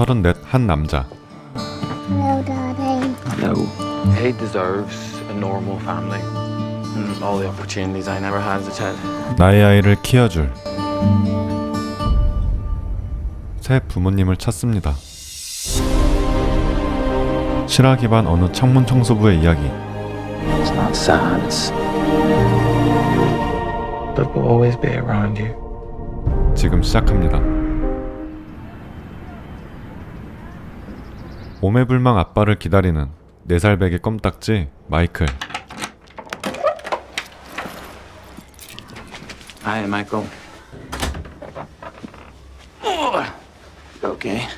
34 한 남자. Hello, darling. No. He deserves a normal family and all the opportunities I never had as a child. 나의 아이를 키워줄 새 부모님을 찾습니다. 실화 기반 어느 창문 청소부의 이야기. It's not sad. It's. But we'll always be around you. 지금 시작합니다. 오매불망 아빠를 기다리는 4살 배기 껌딱지 마이클. Hi, Michael. Okay.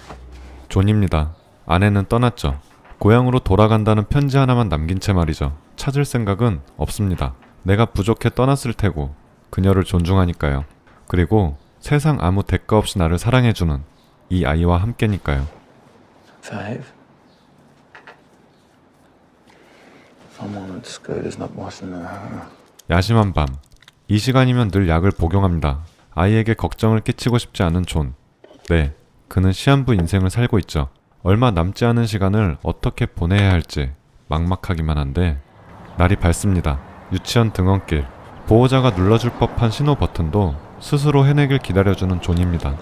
존입니다. 아내는 떠났죠. 고향으로 돌아간다는 편지 하나만 남긴 채 말이죠. 찾을 생각은 없습니다. 내가 부족해 떠났을 테고 그녀를 존중하니까요. 그리고 세상 아무 대가 없이 나를 사랑해주는 이 아이와 함께니까요. Five. Someone at school is not washing their hair. 야심한 밤. 이 시간이면 늘 약을 복용합니다. 아이에게 걱정을 끼치고 싶지 않은 존. 네, 그는 시한부 인생을 살고 있죠. 얼마 남지 않은 시간을 어떻게 보내야 할지 막막하기만 한데 날이 밝습니다. 유치원 등원길. 보호자가 눌러줄 법한 신호 버튼도 스스로 해내길 기다려주는 존입니다.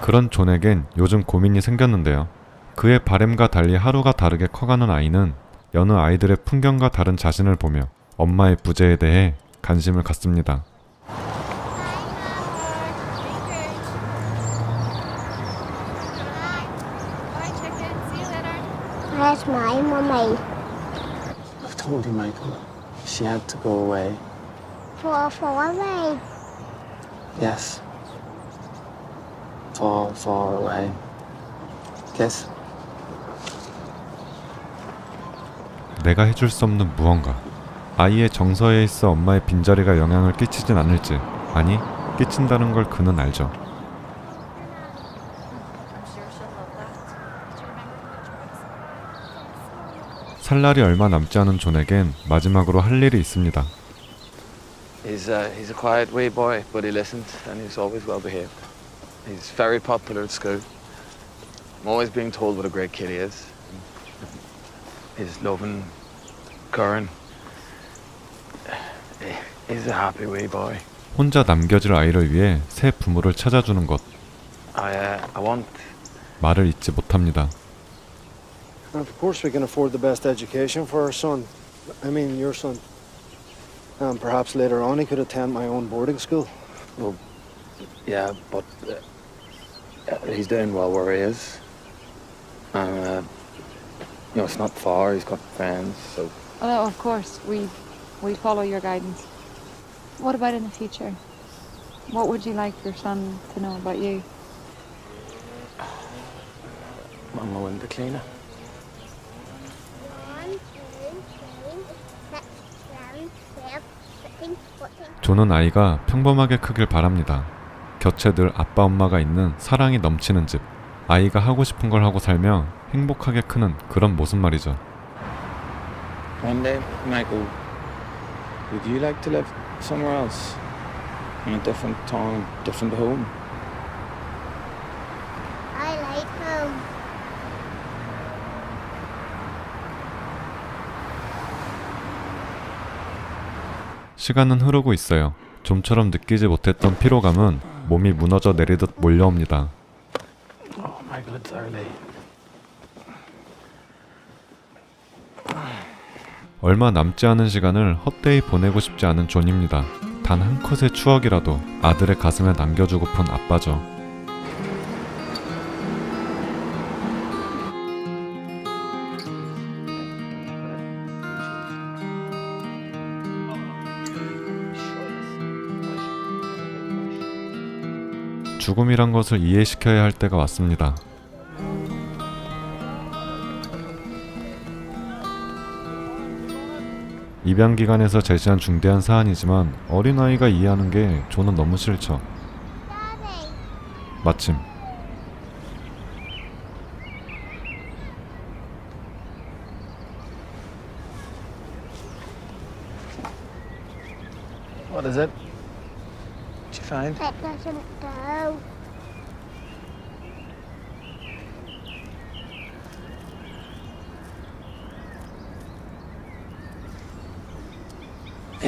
그런 존에겐 요즘 고민이 생겼는데요. 그의 바램과 달리 하루가 다르게 커가는 아이는 여느 아이들의 풍경과 다른 자신을 보며 엄마의 부재에 대해 관심을 갖습니다. Bye, chicken. See you later. Where's my mommy? I've told you, Michael. She had to go away. For for me. Yes. Far, far away. Kiss. 내가 해줄 수 없는 무언가. 아이의 정서에 있어 엄마의 빈자리가 영향을 끼치진 않을지, 아니, 끼친다는 걸 그는 알죠. 살 날이 얼마 남지 않은 존에겐 마지막으로 할 일이 있습니다. He's uh, he's a quiet wee boy, but he listens and he's always well behaved. He's very popular at school. I'm always being told what a great kid he is. He's loving Curran. He's a happy wee boy. 혼자 남겨질 아이를 위해 새 부모를 찾아주는 것, I uh, I want 말을 잊지 못합니다. Of course, we can afford the best education for our son. I mean, your son. And perhaps later on he could attend my own boarding school. yeah, but uh, uh, he's doing well where he is. And uh, you know, it's not far. He's got friends, so Oh, of course. We we follow your guidance. What about in the future? What would you like your son to know about you? I'm a window cleaner. 존은 아이가 평범하게 크길 바랍니다. 곁에 늘 아빠 엄마가 있는 사랑이 넘치는 집. 아이가 하고 싶은 걸 하고 살며 행복하게 크는 그런 모습 말이죠. One day, Michael, would you like to live somewhere else? In a different town, different home? I like home. 시간은 흐르고 있어요. 좀처럼 느끼지 못했던 피로감은 몸이 무너져 내리듯 몰려옵니다. Oh, Michael, it's early. 얼마 남지 않은 시간을 헛되이 보내고 싶지 않은 존입니다. 단 한 컷의 추억이라도 아들의 가슴에 남겨주고픈 아빠죠. 죽음이란 것을 이해시켜야 할 때가 왔습니다. 입양 기관에서 제시한 중대한 사안이지만 어린아이가 이해하는 게 저는 너무 싫죠. 마침 What is it? Did you fine.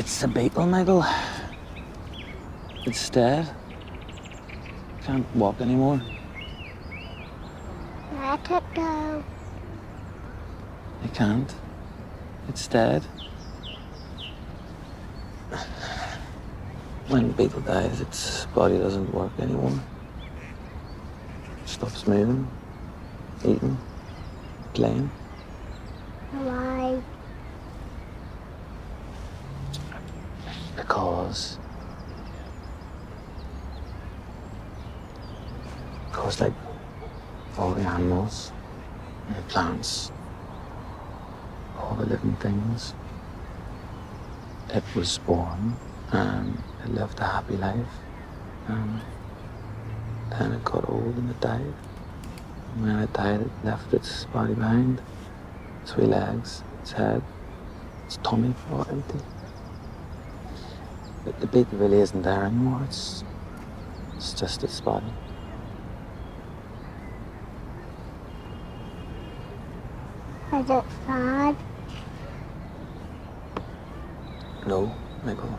It. It's the beetle, Michael. It's dead. Can't walk anymore. Let it go. It can't. It's dead. When a beetle dies, its body doesn't work anymore. stops moving, eating, playing. Why? Because. Because, like, all the animals, and the plants, all the living things, it was born and it lived a happy life. Um, and then it got old and it died. And when it died, it left its body behind three legs, its head, its tummy, all empty. But the beetle really isn't there anymore. It's it's just its body. Is it sad? No, Michael.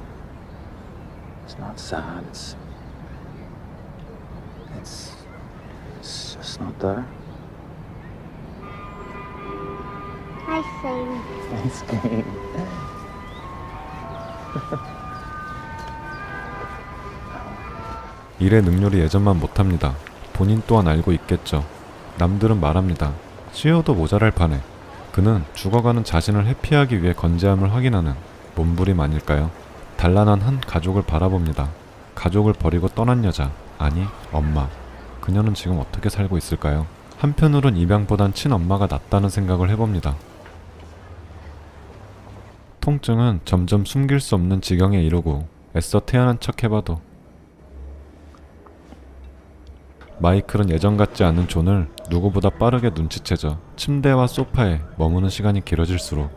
It's not sad. It's it's it's just not there. I think. It's game. 일의 능률이 예전만 못합니다. 본인 또한 알고 있겠죠. 남들은 말합니다. 쉬어도 모자랄 판에 그는 죽어가는 자신을 회피하기 위해 건재함을 확인하는 몸부림 아닐까요? 단란한 한 가족을 바라봅니다. 가족을 버리고 떠난 여자, 아니 엄마. 그녀는 지금 어떻게 살고 있을까요? 한편으론 입양보단 친엄마가 낫다는 생각을 해봅니다. 통증은 점점 숨길 수 없는 지경에 이르고 애써 태어난 척 해봐도 마이클은 예전 같지 않은 존을 누구보다 빠르게 눈치채져 침대와 소파에 머무는 시간이 길어질수록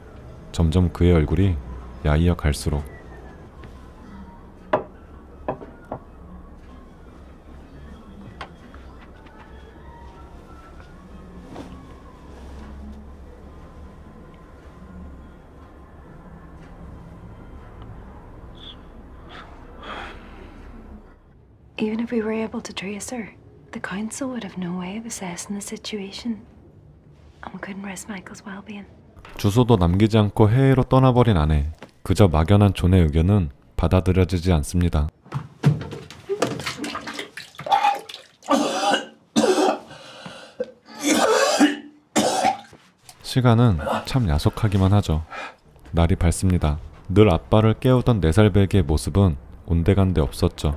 점점 그의 얼굴이 야이어 갈수록. Even if we were able to trace her, the council would have no way of assessing the situation. We couldn't risk Michael's well being. 주소도 남기지 않고 해외로 떠나버린 아내 그저 막연한 존의 의견은 받아들여지지 않습니다. 시간은 참 야속하기만 하죠. 날이 밝습니다. 늘 아빠를 깨우던 네살 배기의 모습은 온데간데 없었죠.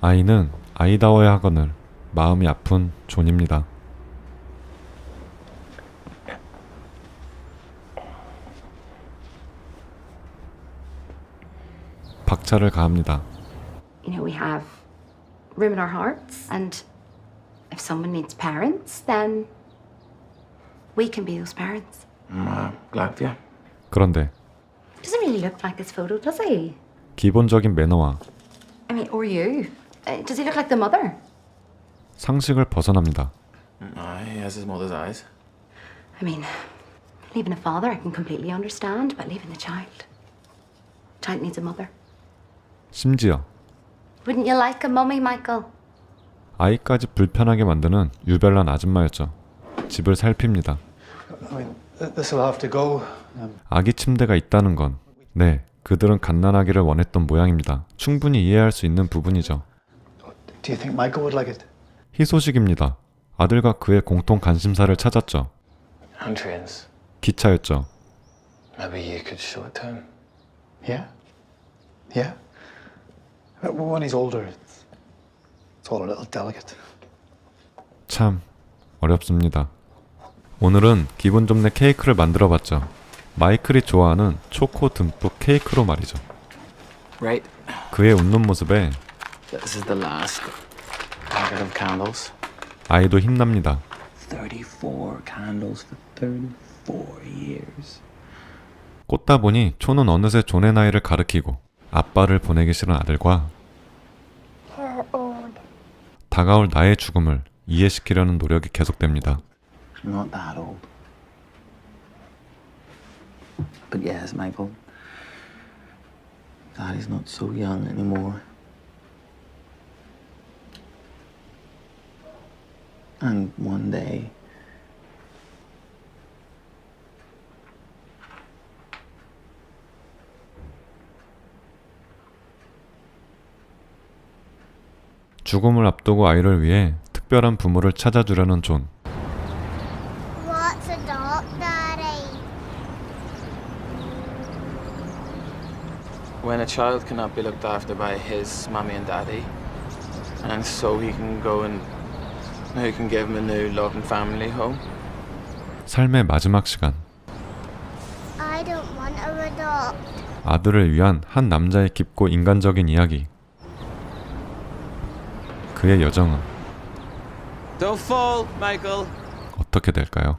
아이는 아이다워야 하거늘 마음이 아픈 존입니다. 박차를 가합니다. You know, we have room in our hearts, and if someone needs parents, then we can be those parents. I'm glad for you. 그런데 Doesn't really look like this photo, does he? 기본적인 매너와 I mean, or you? Uh, does he look like the mother? 상식을 벗어납니다. Aye, he has his mother's eyes. I mean, leaving a father I can completely understand, but leaving the child. Child needs a mother. 심지어 Wouldn't you like a mummy, Michael? 아이까지 불편하게 만드는 유별난 아줌마였죠. 집을 살핍니다. I mean, this will have to go. Um, 아기 침대가 있다는 건 네, 그들은 갓난아기를 원했던 모양입니다. 충분히 이해할 수 있는 부분이죠. Do you think Michael would like it? 희소식입니다. 아들과 그의 공통 관심사를 찾았죠. And trains. 기차였죠. Maybe you could show it to him. Yeah. Yeah. But when he's older, it's, it's all a little delicate. 참 어렵습니다. 오늘은 기분 좀내 케이크를 만들어 봤죠. 마이클이 좋아하는 초코 듬뿍 케이크로 말이죠. Right. 그의 웃는 모습에 This is the last packet of candles. 아이도 힘납니다. 34 candles for 34 years. 꽂다 보니 초는 어느새 존의 나이를 가리키고 아빠를 보내기 싫은 아들과. 다가올 나의 죽음을 이해시키려는 노력이 계속됩니다. Not that old. But yes, Michael. Daddy's not so young anymore. And one day. 죽음을 앞두고 아이를 위해 특별한 부모를 찾아주려는 존. What's a dog, Daddy? When a child cannot be looked after by his mommy and daddy, and so he can go and who can give him a new loving family home. 삶의 마지막 시간. I don't want a adopt. 아들을 위한 한 남자의 깊고 인간적인 이야기. 그의 여정은 Don't fall, Michael. 어떻게 될까요?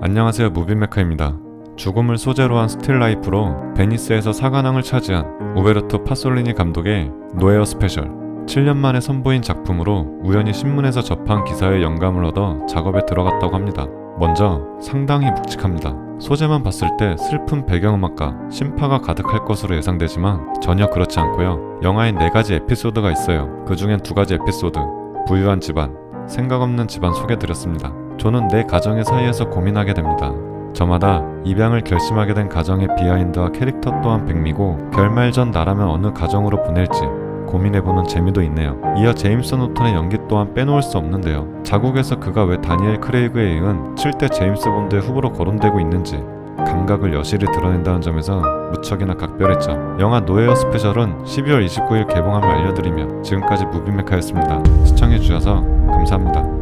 안녕하세요 무비메카입니다. 죽음을 소재로 한 스틸 라이프로 베니스에서 사관왕을 차지한 우베르토 파솔리니 감독의 노에어 스페셜 7년 만에 선보인 작품으로 우연히 신문에서 접한 기사에 영감을 얻어 작업에 들어갔다고 합니다. 먼저 상당히 묵직합니다. 소재만 봤을 때 슬픈 배경음악과 심파가 가득할 것으로 예상되지만 전혀 그렇지 않고요. 영화에 네 가지 에피소드가 있어요. 그 중엔 두 가지 에피소드, 부유한 집안, 생각 없는 집안 소개드렸습니다. 저는 내 가정의 사이에서 고민하게 됩니다. 저마다 입양을 결심하게 된 가정의 비하인드와 캐릭터 또한 백미고 결말 전 나라면 어느 가정으로 보낼지 고민해보는 재미도 있네요. 이어 제임스 노턴의 연기 또한 빼놓을 수 없는데요. 자국에서 그가 왜 다니엘 크레이그에 이은 7대 제임스 본드의 후보로 거론되고 있는지 감각을 여실히 드러낸다는 점에서 무척이나 각별했죠. 영화 노에어 스페셜은 12월 29일 개봉함을 알려드리며 지금까지 무비메카였습니다. 시청해주셔서 감사합니다.